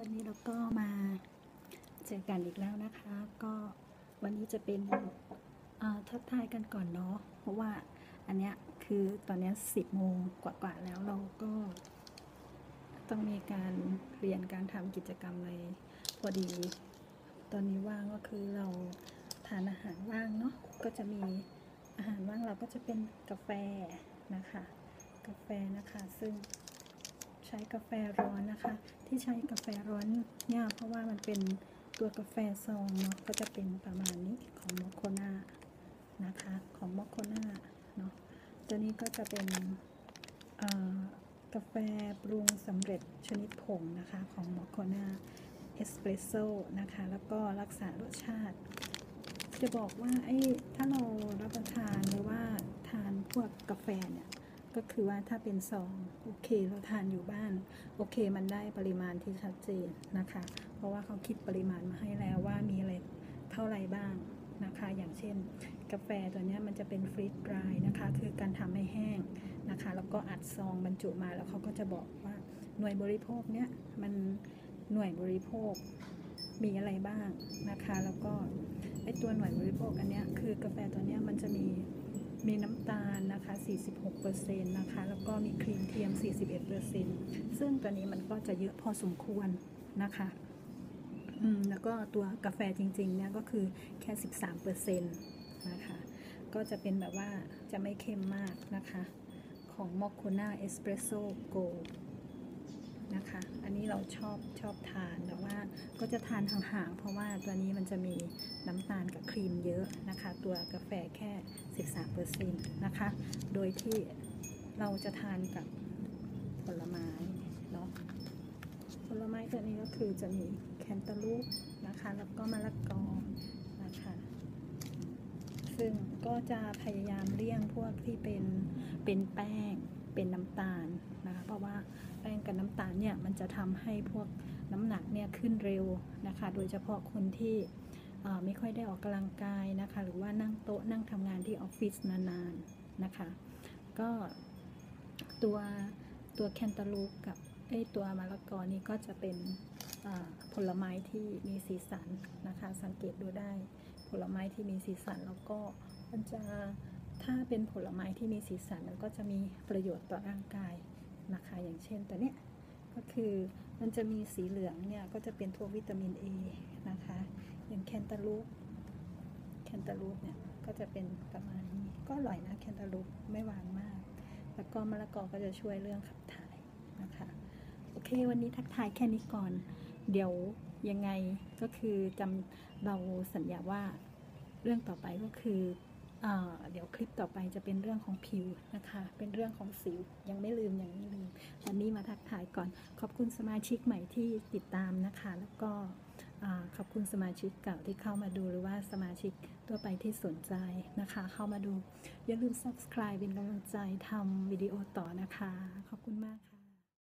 วันนี้เราก็มาเจอกันอีกแล้วนะคะ ก็วันนี้จะเป็นอ่าทักทายกันก่อนเนาะเพราะว่าอันเนี้ยคือตอนเนี้สิบโมงกว่าๆแล้วเราก็ ต้องมีการเรียนการทำกิจกรรมอะไรพอดี ตอนนี้ว่างก็คือเราทานอาหารว่างเนาะก็จะมีอาหารว่างเราก็จะเป็นกาแฟนะคะ กาแฟนะคะ ซึ่ง ช้กาแฟร้อนนะคะ ที่ใช้กาแฟร้อนเนี่ยเพราะว่ามันเป็นตัวกาแฟซองเนาะก็จะเป็นประมาณนี้ของมอคโคนานะคะของมอคโคนาเนาะตัวนี้ก็จะเป็นกาแฟปรุงสำเร็จชนิดผงนะคะของมอคโคนาเอสเปรสโซ่นะคะ แล้วก็รักษารสชาติ จะบอกว่าไอ้ถ้าเรารับประทานหรือว่าทานพวกกาแฟเนี่ย ก็คือว่าถ้าเป็นซองโอเคเราทานอยู่บ้าน โอเคมันได้ปริมาณที่ชัดเจนนะคะ เพราะว่าเขาคิดปริมาณมาให้แล้วว่ามีอะไรเท่าไรบ้างนะคะ อย่างเช่น กาแฟตัวนี้มันจะเป็นฟรีดดรายนะคะ คือการทำให้แห้งนะคะ แล้วก็อัดซองบรรจุมาแล้วเขาก็จะบอกว่าหน่วยบริโภคเนี้ยมันหน่วยบริโภคมีอะไรบ้างนะคะ แล้วก็ไอตัวหน่วยบริโภคอันเนี้ยคือกาแฟตัวเนี้ยมันจะมี มีน้ำตาลนะคะ 46%นะคะ แล้วก็มีครีมเทียม 41%ซึ่งตัวนี้มันก็จะเยอะพอสมควรนะคะอืมแล้วก็ตัวกาแฟจริงๆเนี่ยก็คือแค่ 13%นะคะ ก็จะเป็นแบบว่าจะไม่เค็มมากนะคะ ของมอคโคนาเอสเปรสโซ่โก นะคะ อันนี้เราชอบชอบทานแต่ว่าก็จะทานห่างๆ เพราะว่าตัวนี้มันจะมีน้ำตาลกับครีมเยอะนะคะ ตัวกาแฟแค่ 13%นะคะ โดยที่เราจะทานกับผลไม้เนาะผลไม้ตัวนี้ก็คือจะมีแคนตาลูปนะคะ แล้วก็มะละกอนะคะซึ่งก็จะพยายามเลี่ยงพวกที่เป็นเป็นแป้ง เป็นน้ำตาลนะคะ เพราะว่าแป้งกับน้ำตาลเนี่ยมันจะทำให้พวกน้ำหนักเนี่ยขึ้นเร็วนะคะ โดยเฉพาะคนที่ไม่ค่อยได้ออกกำลังกายนะคะ หรือว่านั่งโต๊ะนั่งทำงานที่ออฟฟิศนานๆนะคะ ก็ตัวตัวแคนตาลูปกับไอตัวมะละกอนี่ก็จะเป็นผลไม้ที่มีสีสันนะคะ สังเกตดูได้ผลไม้ที่มีสีสันแล้วก็มันจะ ถ้าเป็นผลไม้ที่มีสีสันมันก็จะมีประโยชน์ต่อร่างกายนะคะ อย่างเช่นตัวเนี้ยก็คือมันจะมีสีเหลืองเนี่ยก็จะเป็นพวกวิตามิน A นะคะ อย่างแคนตาลูปแคนตาลูปเนี่ยก็จะเป็นประมาณนี้ ก็อร่อยนะแคนตาลูปไม่หวานมาก แล้วก็มะละกอก็จะช่วยเรื่องขับถ่ายนะคะ โอเควันนี้ทักทายแค่นี้ก่อน เดี๋ยวยังไงก็คือจำเราสัญญาว่าเรื่องต่อไปก็คือ เเดี๋ยวคลิปต่อไปจะเป็นเรื่องของผิวนะคะ เป็นเรื่องของสิว ยังไม่ลืมยังไม่ลืม วันนี้มาทักทายก่อน ขอบคุณสมาชิกใหม่ที่ติดตามนะคะ แล้วก็ขอบคุณสมาชิกเก่าที่เข้ามาดูหรือว่าสมาชิกตัวไปที่สนใจนะคะ เข้ามาดู อย่าลืม subscribe เป็นกำลังใจทำวิดีโอต่อนะคะ ขอบคุณมากค่ะ